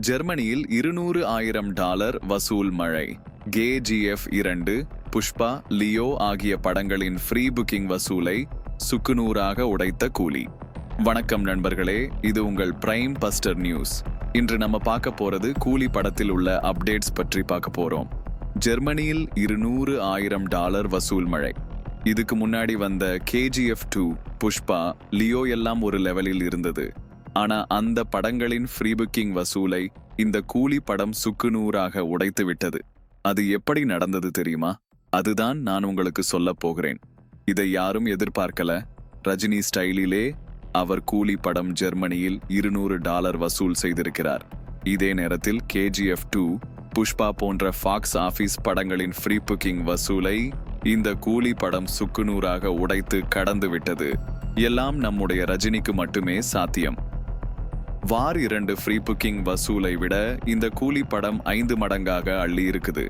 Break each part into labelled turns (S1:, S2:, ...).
S1: ஜெர்மனியில் இருநூறு ஆயிரம் டாலர் வசூல் மழை. கேஜிஎஃப் இரண்டு புஷ்பா லியோ ஆகிய படங்களின் ஃப்ரீ புக்கிங் வசூலை சுக்குநூறாக உடைத்த கூலி. வணக்கம் நண்பர்களே இது உங்கள் பிரைம் பஸ்டர் நியூஸ். இன்று நம்ம பார்க்க போறது கூலி படத்தில் உள்ள அப்டேட்ஸ் பற்றி பார்க்க போறோம். ஜெர்மனியில் இருநூறு ஆயிரம் டாலர் வசூல் மழை. இதுக்கு முன்னாடி வந்த கேஜிஎஃப் டூ புஷ்பா லியோ எல்லாம் ஒரு லெவலில் இருந்தது. ஆனா அந்த படங்களின் ஃப்ரீ புக்கிங் வசூலை இந்த கூலி படம் சுக்குநூறாக உடைத்து விட்டது அது எப்படி நடந்தது தெரியுமா? அதுதான் நான் உங்களுக்கு சொல்லப் போகிறேன். இதை யாரும் எதிர்பார்க்கல. ரஜினி ஸ்டைலிலே அவர் கூலி படம் ஜெர்மனியில் இருநூறு டாலர் வசூல் செய்திருக்கிறார். இதே நேரத்தில் கேஜிஎஃப் டூ புஷ்பா போன்ற ஃபாக்ஸ் ஆஃபீஸ் படங்களின் ஃப்ரீ புக்கிங் வசூலை இந்த கூலி படம் சுக்குநூறாக உடைத்து கடந்து விட்டது எல்லாம் நம்முடைய ரஜினிக்கு மட்டுமே சாத்தியம். வார் இரண்டு ஃப்ரீ புக்கிங் வசூலை விட இந்த கூலி படம் ஐந்து மடங்காக அள்ளி இருக்குது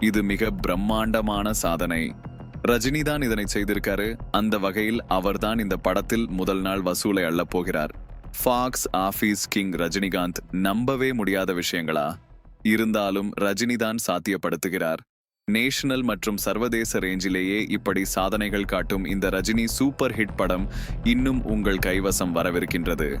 S1: இது மிக பிரம்மாண்டமான சாதனை. ரஜினி தான் இதனை செய்திருக்காரு. அந்த வகையில் அவர்தான் இந்த படத்தில் முதல் நாள் வசூலை அள்ளப் போகிறார். ஃபாக்ஸ் ஆஃபீஸ் கிங் ரஜினிகாந்த் நம்பவே முடியாத விஷயங்களா? இருந்தாலும் ரஜினி தான் சாத்தியப்படுத்துகிறார். நேஷனல் மற்றும் சர்வதேச ரேஞ்சிலேயே இப்படி சாதனைகள் காட்டும் இந்த ரஜினி சூப்பர் ஹிட் படம் இன்னும் உங்கள் கைவசம் வரவிருக்கின்றது.